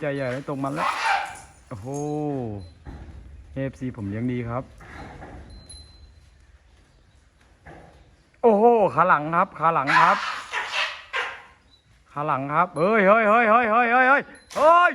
ใจใหญ่เลยตรงมันแล้ว โอ้โหเอฟซีผมเลี้ยงดีครับ โอ้โหขาหลังครับขาหลังครับขาหลังครับ เฮ้ยเฮ้ยเฮ้ยเฮ้ยเฮ้ยเฮ้ยเฮ้ย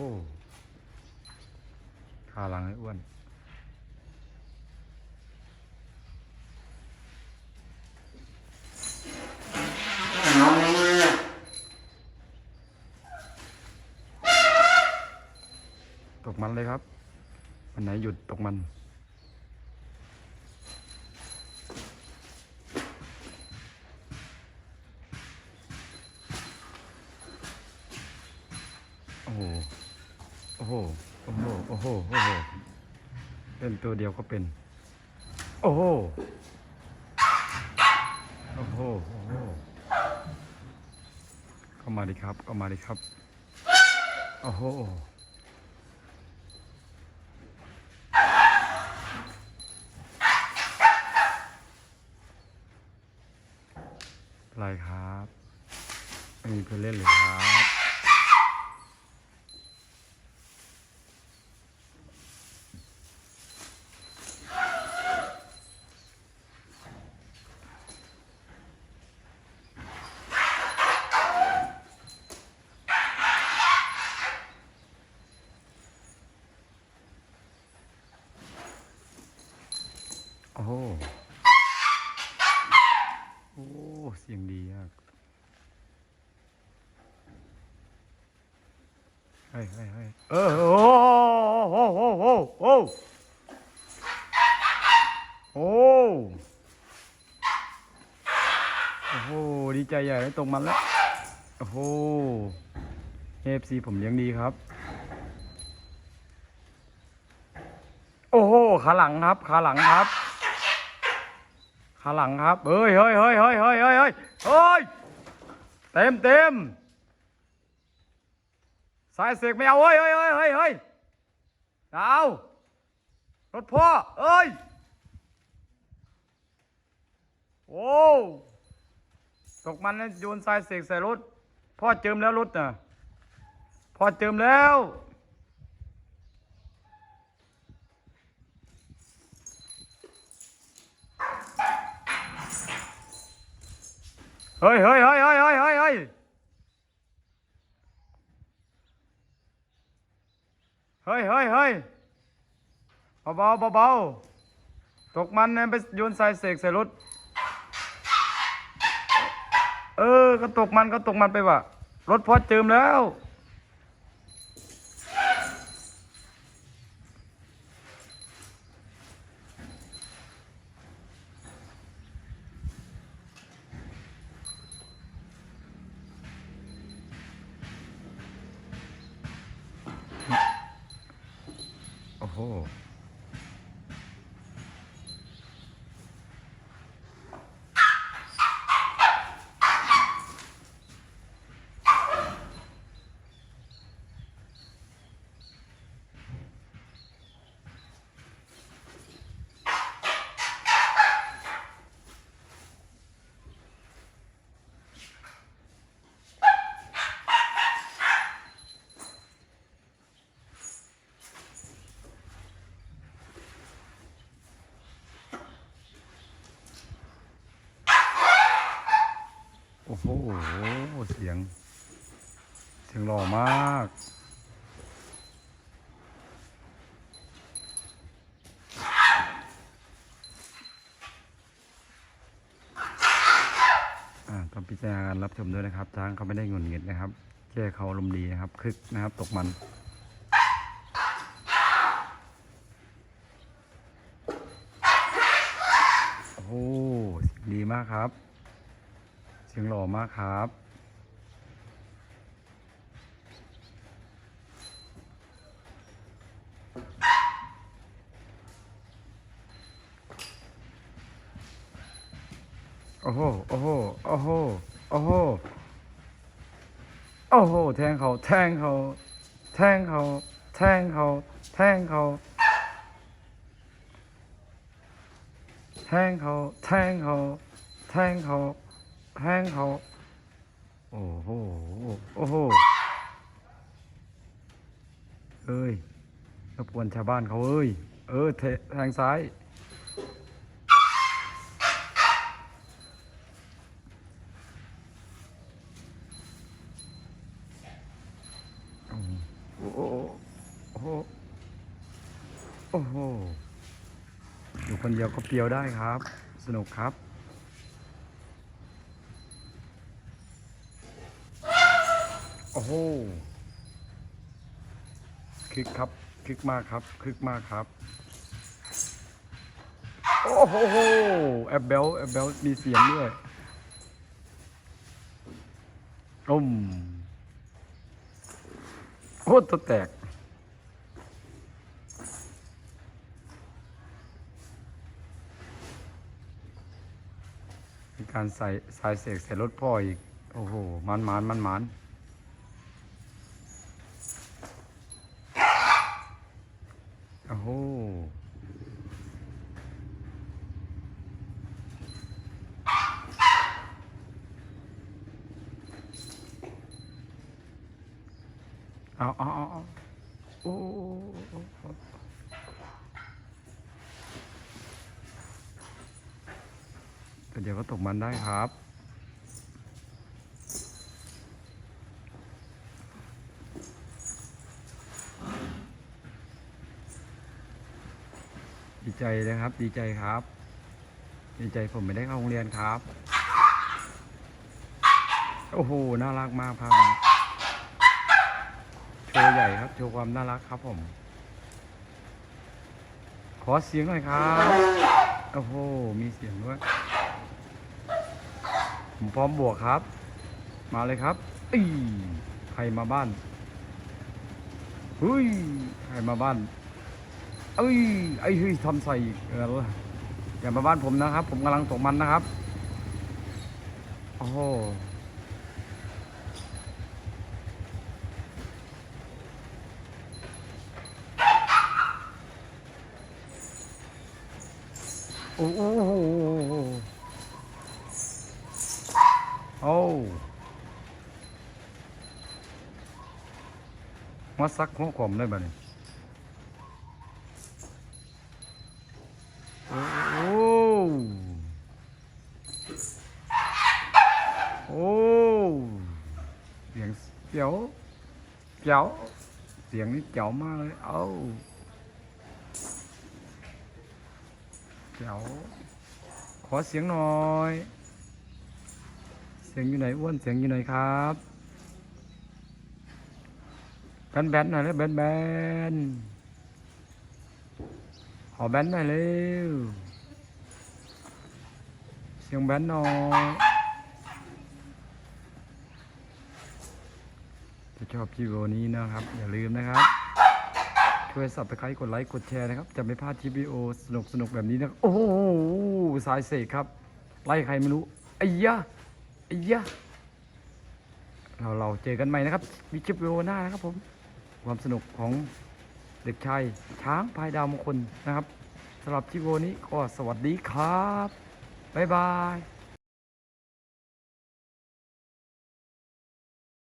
เฮ้ยโอ้โหขาหลังไอ้อ้วน ตกมันเลยครับ วันไหนหยุดตกมัน โอ้โห โอ้โห โอ้โห โอ้โห โอ้โหเป็นตัวเดียวก็เป็น โอ้โห โอ้โห โอ้โห เข้ามาดิครับ เข้ามาดิครับ โอ้โห อะไรครับ ไม่มีเพื่อนเล่นเลยครับ โอ้โหโอ้เสียงดีมากเฮ้ยเฮ้ยเฮ้ยเออโอ้โหโอ้โหโอ้โหโอ้โอ้โหดีใจใหญ่เลยตรงมันแล้ว โอ้โหเอฟซีผมเลี้ยงดีครับ โอ้โหขาหลังครับขาหลังครับ ข้างหลังครับ เฮ้ยเฮ้ยเฮ้ยเฮ้ยเฮ้ยเฮ้ยเฮ้ยเฮ้ย เต็มเต็มสายเสกไม่เอาเฮ้ยเฮ้ยเฮ้ยเฮ้ยเฮ้ยเอารถพ่อเอ้ย โอ้ตกมันนะโยนสายเสกใส่รถ พ่อเจิมแล้วรถน่ะ พ่อเจิมแล้ว เฮ้ยเฮ้ยเฮ้ยเฮ้ยเฮ้ยเฮ้ยเฮ้ยเฮ้ยเฮ้ยเฮ้ยเบาเบาเบาตกมันเนี่ยไปโยนใส่เสกใส่รถ เออ ก็ตกมันก็ตกมันไปว่ะ รถพอเจิมแล้ว 哦。 อ้โห เสียง เสียงหล่อมาก อ่าต้องพิจารณาการรับชมด้วยนะครับ ช้างเขาไม่ได้หงุนงิดนะครับแค่เขาอารมดีนะครับ คึกนะครับ ตกมันโอ้โหดีมากครับ เสียงหล่อมากครับโอ้โห โอ้โห โอ้โห โอ้โห โอ้โห แทงเขา แทงเขา แทงเขา แทงเขา แทงเขา แทงเขา แทงเขา แทงเขา แทงเขา โอ้โห โอ้โห เอ้ยรบกวนชาวบ้านเขาเอ้ย เออเทแทงซ้าย โอ้โห โอ้โห โอ้โห อยู่คนเดียวก็เปียวได้ครับ สนุกครับ อ้โหคึกครับคึกมากครับคึกมากครับ โอ้โหแอบเบลแอบเบลมีเสียงด้วยอมโอ้ตัวแตกมีการใส่สายเสกใส่รถพ่ออีก โอ้โห มันมันมันมันโอ้ เอาเอาเอาโอ้โอ้โอ้โอ้ก็เดี๋ยวก็ตกมันได้ครับดีใจนะครับ ดีใจครับ ดีใจผมไม่ได้เข้าโรงเรียนครับ โอ้โห น่ารักมากภาพนี้ โชว์ใหญ่ครับ โชว์ความน่ารักครับผม ขอเสียงหน่อยครับ โอ้โห มีเสียงด้วย ผมพร้อมบวกครับ มาเลยครับอีใครมาบ้านเฮ้ย ใครมาบ้านเอ้ย ไอ้เฮ้ยทำใส่อีกเอออย่ามาบ้านผมนะครับ ผมกำลังตกมันนะครับ โอ้โห Oh. Hóa sắc hóa khổm đây bà này. Oh. Oh. Tiếng kéo. Kéo. Tiếng đi kéo mà đấy. Oh. เสียงเจ๋วเจ๋วเสียงนี่เจ๋วมากเลยเอ้าเดี๋ยวขอเสียงหน่อย เสียงอยู่ไหนอ้วนเสียงอยู่ไหนครับแบนแบนหน่อยเลยแบนแบนขอแบนหน่อยเร็วเสียงแบนหน่อยถ้าชอบคลิปวิดีโอนี้นะครับ อย่าลืมนะครับ ช่วยสับตะไคร้กดไลค์กดแชร์นะครับ จะไม่พลาดคลิปวิดีโอสนุกสนุกแบบนี้นะโอ้โหสายเสกครับ ไล่ใครไม่รู้ไอ้ยะไอ้ยะเราเราเจอกันใหม่นะครับ มีคลิปวิดีโอหน้านะครับผม ความสนุกของเด็กชายช้างพายดาวมงคลนะครับสำหรับคลิปวิดีโอนี้ก็สวัสดีครับ บ๊ายบาย